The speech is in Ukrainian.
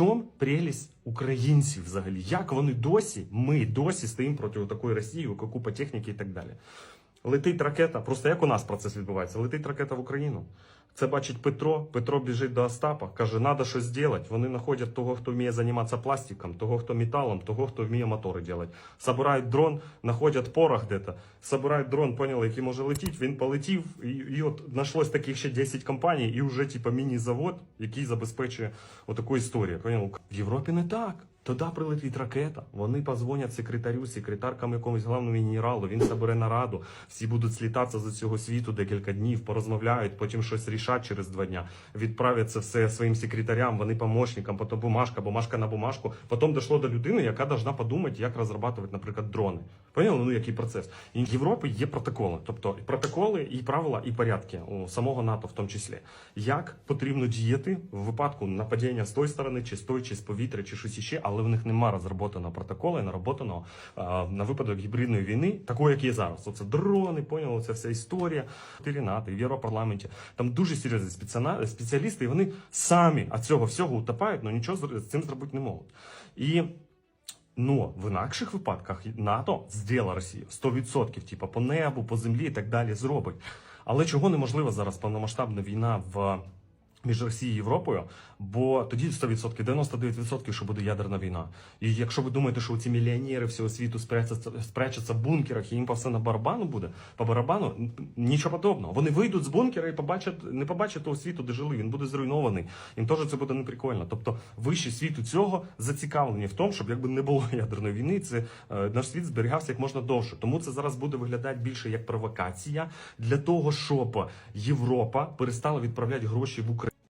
чому прелість українців взагалі? Як вони досі, ми досі стоїмо проти такої Росії, купа техніки і так далі. Летить ракета, просто як у нас процес відбувається? Летить ракета в Україну. Це бачить Петро. Петро біжить до Остапа, каже, треба щось зробити. Вони знаходять того, хто вміє займатися пластиком, того, хто металом, того, хто вміє мотори робити. Собирають дрон, знаходять порох де-то, собирають дрон, поняли, який може летіти, він полетів, і, і от знайшлось таких ще 10 компаній, і вже типа міні-завод, який забезпечує отаку історію. Поняли? В Європі не так. Туди прилетить ракета, вони позвонять секретарю, секретаркам якомусь головному генералу, він забере нараду, всі будуть слітатися з цього світу декілька днів, порозмовляють, потім щось рішать через два дня, відправлять це все своїм секретарям, вони помощникам, потім бумажка, бумажка на бумажку. Потім дійшло до людини, яка должна подумати, як розробляти, наприклад, дрони. Поняли? Ну який процес? І в Європі є протоколи, тобто протоколи, і правила, і порядки у самого НАТО, в тому числі, як потрібно діяти в випадку нападіння з тої сторони, чи з тої, чи з повітря, чи щось іще, але в них немає розроботаного протоколу і нароботаного а, на випадок гібридної війни, такої, як є зараз. Оце дрони, поняли, це вся історія. Чотири НАТО в Європарламенті. Там дуже серйозні спеціалісти, і вони самі від цього всього утопають, але нічого з цим зробити не можуть. І Ну, в інакших випадках НАТО зділа Росію 100%, типу по небу, по землі і так далі зробить. Але чого неможлива зараз повномасштабна війна в між Росією і Європою? Бо тоді 100%, 99%, що буде ядерна війна. І якщо ви думаєте, що ці мільйонери всього світу спрячаться, спрячаться в бункерах і їм по все на барабану буде, по барабану нічого подобного. Вони вийдуть з бункера і побачать, не побачать того світу, де жили. Він буде зруйнований. Їм теж це буде неприкольно. Тобто, вищі світу цього зацікавлені в тому, щоб якби не було ядерної війни, це е, наш світ зберігався як можна довше. Тому це зараз буде виглядати більше як провокація для того, щоб Європа перестала відправляти гроші в Україну.